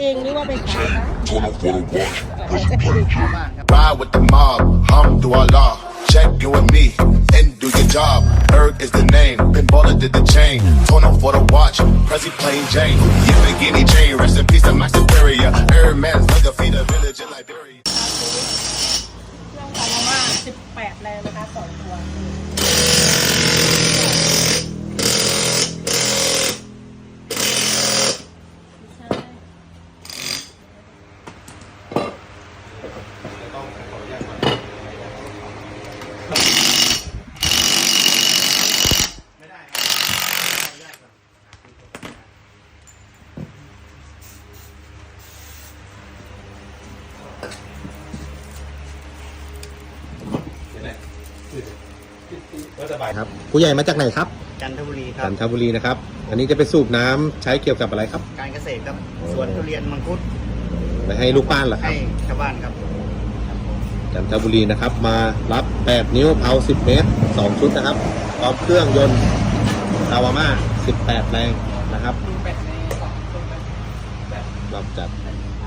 เองหรือว่าไปขายคะ Ride with the mob, hum do Allah. Check you and me, and do your job. Erg is the name, Pinballer did the chain. Tono for the watch, Prezi plain Jane. Yamagini chain, rest in peace to my superior. Air man's like a feed a village in Liberia. เครื่องพารามา18 แรงนะคะสองตัว ครับผู้ใหญ่มาจากไหนครับจันทบุรีครัจับนทบุรีนะครับ อันนี้จะไปสูบน้ำใช้เกี่ยวกับอะไรครับ การเกษตรครับสวนทุเรียนมังคุดไปให้ลูกบ้านเหรอครัให้บ ชาวบ้านครับจันทบุรีนะครับ มารับ 8 นิ้วเผา10 เมตร 2 ชุดนะครับพร้อมเครื่องยนต์คาวาม่า18 แรงนะครับรับจัด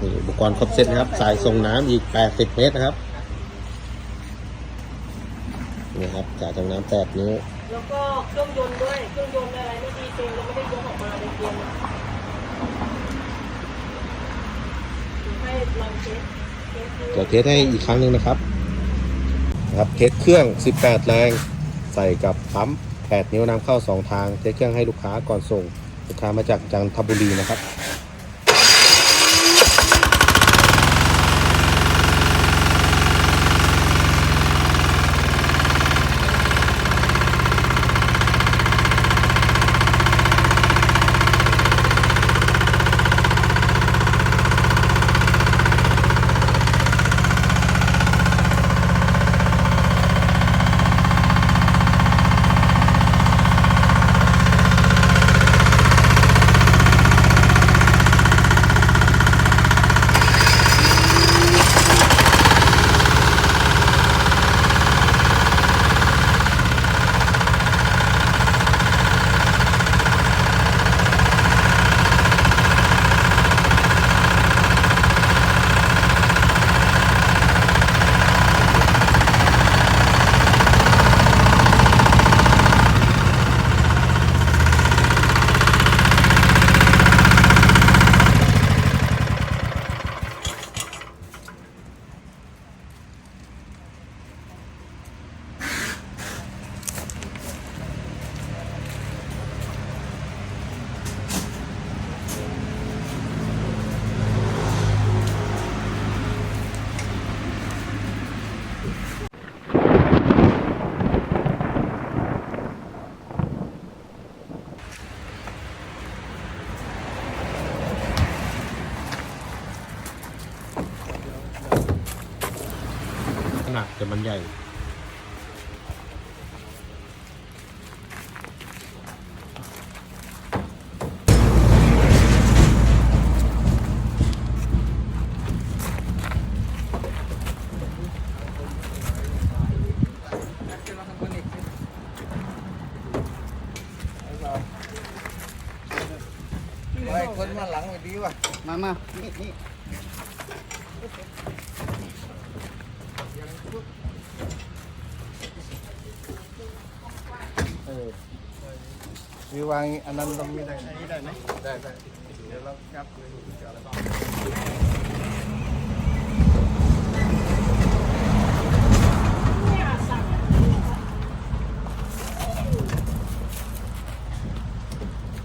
นี่อุปกรณ์ครบเซตนะครับ สายส่งน้ำอีก 80 เมตรนะครับ นี่ครับสายส่งน้ำ8นิ้วแล้วก็เครื่องยนต์ด้วยเครื่องยนต์อะไรไม่ดีเองยังไม่ได้ยกออกมาในเกมอะให้ลองเช็คเช็คดูเดี๋ยวเทสให้อีกครั้งหนึ่งนะครับนะครับเทสเครื่อง 18 แรง ใส่กับปั๊ม 8 นิ้วนำเข้า 2 ทาง เทสเครื่องให้ลูกค้าก่อนส่ง ลูกค้ามาจากจันทบุรีนะครับ ขนาดจะมันใหญ่ คนมาหลังไปดีว่ะ มามานี่นี่เออ วิววางอันนั้นตรงนี้ได้อันนี้ได้ไหมได้ได้เดี๋ยวเรางับเลยจะอะไรบ้าง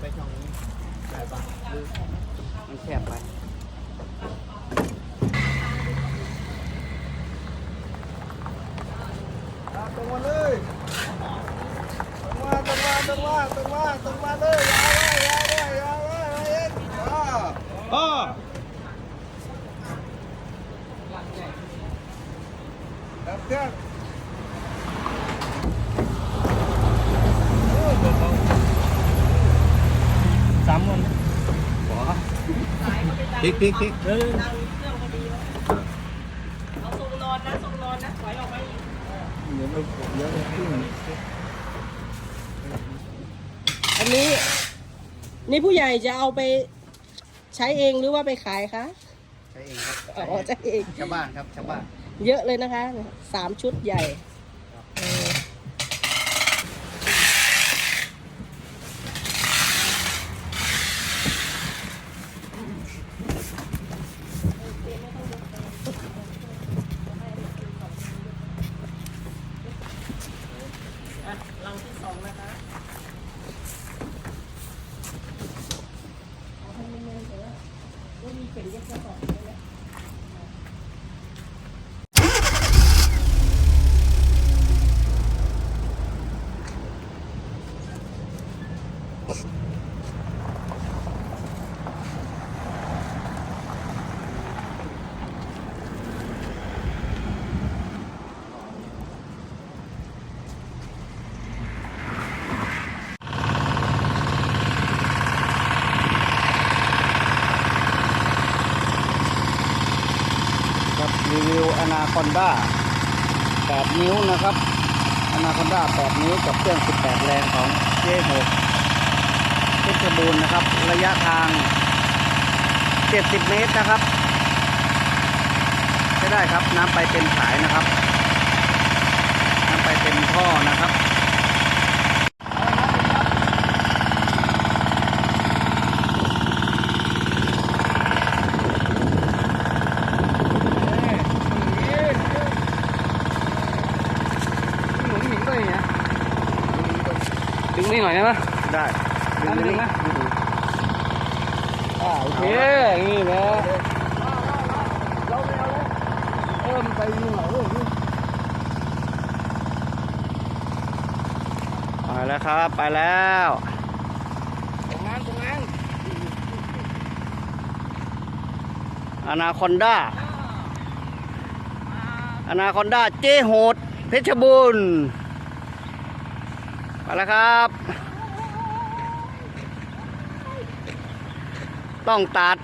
ไปช่องนี้ได้ปะหรือมันแคบไป ตรงมาเลยตรงมาตร งมาตรงมาตรงมาตรงมาเลยยาวไว้ยาวไว้ยาวไว้เอ็ดอ่าอ้อดับเครื่องสามคนหัวพลิกพลิกพลิก เออ ตั้งเครื่องพอดีแล้วเอาทรงนอนนะทรงนอนนะถอยออกมาอีก เดี๋ยวมันเดี๋ยวมันขึ้น อั นนี้ นี่ผู้ใหญ่จะเอาไปใช้เองหรือว่าไปขายคะใช้เองครับอ๋อใช้เอง ชาวบ้านครับชาวบ้านเยอะเลยนะคะสามชุดใหญ่เอออะลังที่สองนะคะเอาให้แน่นๆเลย ว่ามีเข็มเย็บกระสอบเลยนะ ครับรีวิว อนาคอนด้า8 นิ้วนะครับอนาคอนด้า8 นิ้วกับเครื่อง 18 แรงของ J6 เพชรบูรณ์นะครับ ระยะทาง 70 เมตรนะครับใช้ได้ครับน้ำไปเป็นสายนะครับ น้ำไปเป็นท่อนะครับ หนุนหนิงด้วยเนี่ย ดึงนี่หน่อยได้ไหมได้ดึงดึงนะอ่าโอเคนี่นะเราไม่เอาแล้วเออมันไปยิงเหรอลูกไปแล้วครับ ไปแล้วตรงนั้นตรงนั้นอนาคอนด้าอนาคอนด้าเจโหดเพชรบูรณ์ มาแล้วครับ ต้องตัด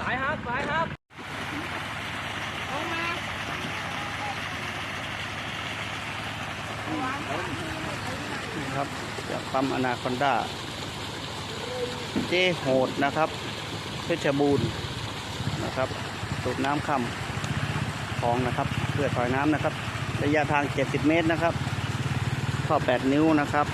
สายครับ สายครับนะครับจากปั๊มอนาคอนด้า เจโหดนะครับ เพชรบูรณ์นะครับสูบน้ำค่ำ คลองนะครับ เพื่อถอยน้ำนะครับ ระยะทาง 70 เมตรนะครับข้อ8นิ้วนะครับ